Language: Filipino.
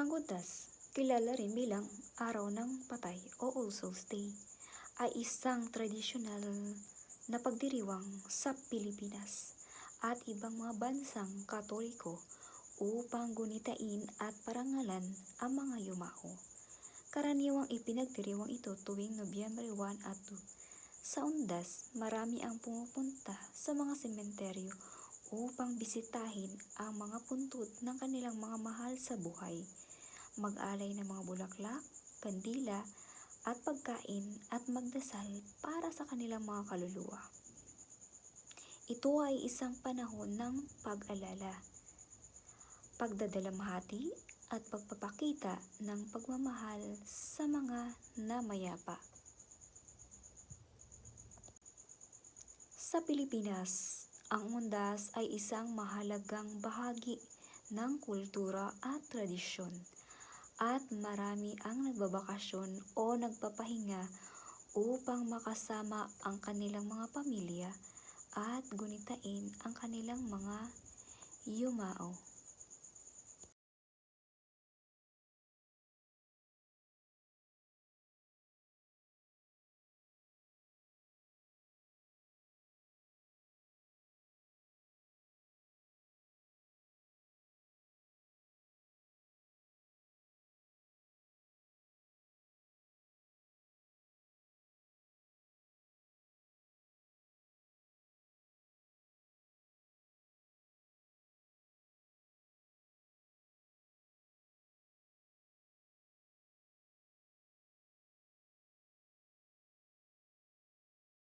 Ang Undas, kilala rin bilang Araw ng Patay o All Souls Day, ay isang tradisyonal na pagdiriwang sa Pilipinas at ibang mga bansang katoliko upang gunitain at parangalan ang mga yumao. Karaniwang ipinagdiriwang ito tuwing Nobyembre 1 at 2. Sa Undas, marami ang pumupunta sa mga sementeryo upang bisitahin ang mga puntod ng kanilang mga mahal sa buhay, mag-alay ng mga bulaklak, kandila, at pagkain at magdasal para sa kanilang mga kaluluwa. Ito ay isang panahon ng pag-alala, pagdadalamhati, at pagpapakita ng pagmamahal sa mga namayapa. Sa Pilipinas, ang Undas ay isang mahalagang bahagi ng kultura at tradisyon at marami ang nagbabakasyon o nagpapahinga upang makasama ang kanilang mga pamilya at gunitain ang kanilang mga yumao.